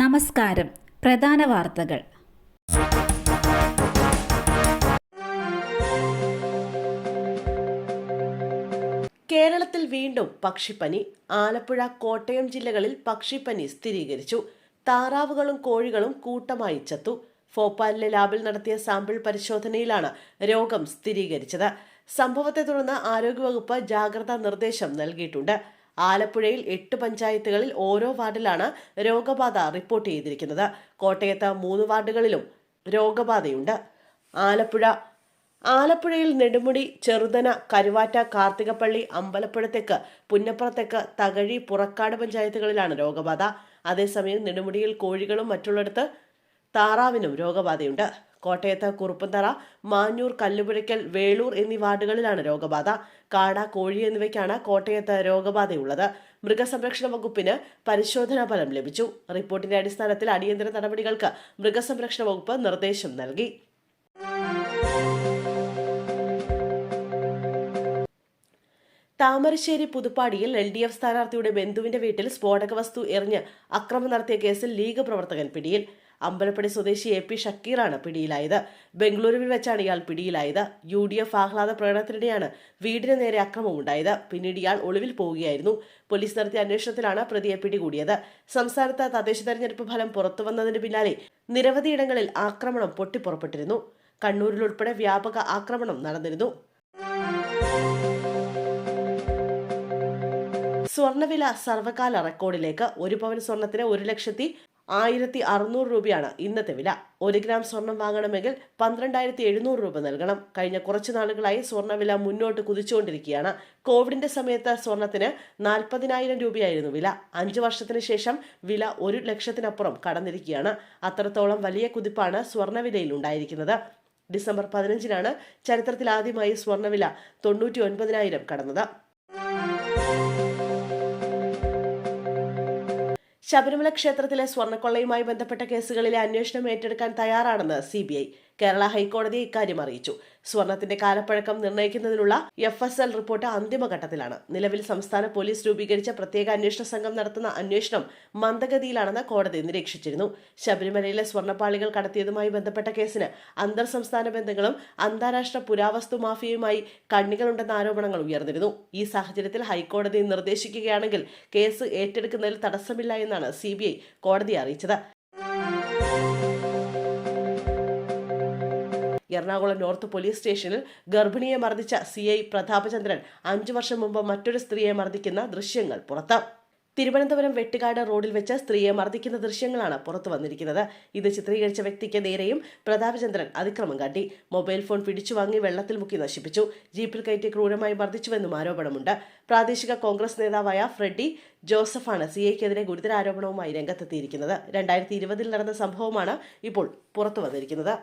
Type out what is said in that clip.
നമസ്കാരം. പ്രധാന വാർത്തകൾ. കേരളത്തിൽ വീണ്ടും പക്ഷിപ്പനി. ആലപ്പുഴ കോട്ടയം ജില്ലകളിൽ പക്ഷിപ്പനി സ്ഥിരീകരിച്ചു. താറാവുകളും കോഴികളും കൂട്ടമായി ചത്തു. ഭോപ്പാലിലെ ലാബിൽ നടത്തിയ സാമ്പിൾ പരിശോധനയിലാണ് രോഗം സ്ഥിരീകരിച്ചത്. സംഭവത്തെ തുടർന്ന് ആരോഗ്യവകുപ്പ് ജാഗ്രതാ നിർദ്ദേശം നൽകിയിട്ടുണ്ട്. ആലപ്പുഴയിൽ എട്ട് പഞ്ചായത്തുകളിൽ ഓരോ വാർഡിലാണ് രോഗബാധ റിപ്പോർട്ട് ചെയ്തിരിക്കുന്നത്. കോട്ടയത്ത് മൂന്ന് വാർഡുകളിലും രോഗബാധയുണ്ട്. ആലപ്പുഴ ആലപ്പുഴയിൽ നെടുമുടി ചെറുതന കരുവാറ്റ കാർത്തികപ്പള്ളി അമ്പലപ്പുഴത്തേക്ക് പുന്നപ്പുറത്തേക്ക് തകഴി പുറക്കാട് പഞ്ചായത്തുകളിലാണ് രോഗബാധ. അതേസമയം നെടുമുടിയിൽ കോഴികളും മറ്റുള്ളിടത്ത് താറാവിനും രോഗബാധയുണ്ട്. കോട്ടയത്ത് കുറുപ്പന്തറ മാഞ്ഞൂർ കല്ലുപുഴയ്ക്കൽ വേളൂർ എന്നീ വാർഡുകളിലാണ് രോഗബാധ. കാട കോഴി എന്നിവയ്ക്കാണ് കോട്ടയത്ത് രോഗബാധയുള്ളത്. മൃഗസംരക്ഷണ വകുപ്പിന് പരിശോധനാ ഫലം ലഭിച്ചു. റിപ്പോർട്ടിന്റെ അടിസ്ഥാനത്തിൽ അടിയന്തര നടപടികൾക്ക് മൃഗസംരക്ഷണ വകുപ്പ് നിർദ്ദേശം നൽകി. താമരശ്ശേരി പുതുപ്പാടിയിൽ എൽ ഡി എഫ് സ്ഥാനാർത്ഥിയുടെ ബന്ധുവിന്റെ വീട്ടിൽ സ്ഫോടക വസ്തു എറിഞ്ഞ് അക്രമം നടത്തിയ കേസിൽ ലീഗ് പ്രവർത്തകൻ പിടിയിൽ. അമ്പലപ്പടി സ്വദേശി എ പി ഷക്കീറാണ് പിടിയിലായത്. ബംഗളൂരുവിൽ വെച്ചാണ് ഇയാൾ പിടിയിലായത്. യു ഡി എഫ് ആഹ്ലാദ പ്രകടനത്തിനിടെയാണ് വീടിന് നേരെ അക്രമമുണ്ടായത്. പിന്നീട് ഇയാൾ ഒളിവിൽ പോവുകയായിരുന്നു. പോലീസ് നടത്തിയ അന്വേഷണത്തിലാണ് പ്രതിയെ പിടികൂടിയത്. സംസ്ഥാനത്ത് തദ്ദേശ തെരഞ്ഞെടുപ്പ് ഫലം പുറത്തുവന്നതിന് പിന്നാലെ നിരവധിയിടങ്ങളിൽ ആക്രമണം പൊട്ടിപ്പുറപ്പെട്ടിരുന്നു. കണ്ണൂരിലുൾപ്പെടെ വ്യാപക ആക്രമണം നടന്നിരുന്നു. സ്വർണവില സർവകാല റെക്കോർഡിലേക്ക് ഒരു പവൻ സ്വർണത്തിന് ഒരു ലക്ഷത്തി ആയിരത്തി അറുന്നൂറ് രൂപയാണ് ഇന്നത്തെ വില. ഒരു ഗ്രാം സ്വർണം വാങ്ങണമെങ്കിൽ പന്ത്രണ്ടായിരത്തി എഴുന്നൂറ് രൂപ നൽകണം. കഴിഞ്ഞ കുറച്ച് നാളുകളായി സ്വർണവില മുന്നോട്ട് കുതിച്ചുകൊണ്ടിരിക്കുകയാണ്. കോവിഡിന്റെ സമയത്ത് സ്വർണത്തിന് നാൽപ്പതിനായിരം രൂപയായിരുന്നു വില. അഞ്ചു വർഷത്തിന് ശേഷം വില ഒരു ലക്ഷത്തിനപ്പുറം കടന്നിരിക്കുകയാണ്. അത്രത്തോളം വലിയ കുതിപ്പാണ് സ്വർണവിലയിൽ ഉണ്ടായിരിക്കുന്നത് ഡിസംബർ പതിനഞ്ചിനാണ് ചരിത്രത്തിൽ ആദ്യമായി സ്വർണവില തൊണ്ണൂറ്റി ഒൻപതിനായിരം കടന്നത്. ശബരിമല ക്ഷേത്രത്തിലെ സ്വർണക്കൊള്ളയുമായി ബന്ധപ്പെട്ട കേസുകളിലെ അന്വേഷണം ഏറ്റെടുക്കാൻ തയ്യാറാണെന്ന് സി കേരള ഹൈക്കോടതി ഇക്കാര്യം അറിയിച്ചു. സ്വർണത്തിന്റെ കാലപ്പഴക്കം നിർണയിക്കുന്നതിനുള്ള എഫ് എസ് എൽ റിപ്പോർട്ട് അന്തിമഘട്ടത്തിലാണ്. നിലവിൽ സംസ്ഥാന പോലീസ് രൂപീകരിച്ച പ്രത്യേക അന്വേഷണ സംഘം നടത്തുന്ന അന്വേഷണം മന്ദഗതിയിലാണെന്ന് കോടതി നിരീക്ഷിച്ചിരുന്നു. ശബരിമലയിലെ സ്വർണപ്പാളികൾ കടത്തിയതുമായി ബന്ധപ്പെട്ട കേസിന് അന്തർ സംസ്ഥാന ബന്ധങ്ങളും അന്താരാഷ്ട്ര പുരാവസ്തു മാഫിയയുമായി കണ്ണികളുണ്ടെന്ന ആരോപണങ്ങൾ ഉയർന്നിരുന്നു. ഈ സാഹചര്യത്തിൽ ഹൈക്കോടതി നിർദ്ദേശിക്കുകയാണെങ്കിൽ കേസ് ഏറ്റെടുക്കുന്നതിൽ തടസ്സമില്ല എന്നാണ് സി കോടതിയെ അറിയിച്ചത്. എറണാകുളം നോർത്ത് പോലീസ് സ്റ്റേഷനിൽ ഗർഭിണിയെ മർദ്ദിച്ച സി ഐ പ്രതാപചന്ദ്രൻ അഞ്ചു വർഷം മുമ്പ് മറ്റൊരു സ്ത്രീയെ മർദ്ദിക്കുന്ന ദൃശ്യങ്ങൾ പുറത്ത് തിരുവനന്തപുരം വെട്ടുകാട് റോഡിൽ വെച്ച് സ്ത്രീയെ മർദ്ദിക്കുന്ന ദൃശ്യങ്ങളാണ് പുറത്തു വന്നിരിക്കുന്നത്. ഇത് ചിത്രീകരിച്ച വ്യക്തിക്ക് നേരെയും പ്രതാപചന്ദ്രൻ അതിക്രമം കാട്ടി. മൊബൈൽ ഫോൺ പിടിച്ചു വാങ്ങി വെള്ളത്തിൽ മുക്കി നശിപ്പിച്ചു. ജീപ്പിൽ കയറ്റി ക്രൂരമായി മർദ്ദിച്ചുവെന്നും ആരോപണമുണ്ട്. പ്രാദേശിക കോൺഗ്രസ് നേതാവായ ഫ്രെഡി ജോസഫാണ് സി ഐക്കെതിരെ ഗുരുതര ആരോപണവുമായി രംഗത്തെത്തിയിരിക്കുന്നത്. രണ്ടായിരത്തി ഇരുപതിൽ നടന്ന സംഭവമാണ് ഇപ്പോൾ പുറത്തു വന്നിരിക്കുന്നത്.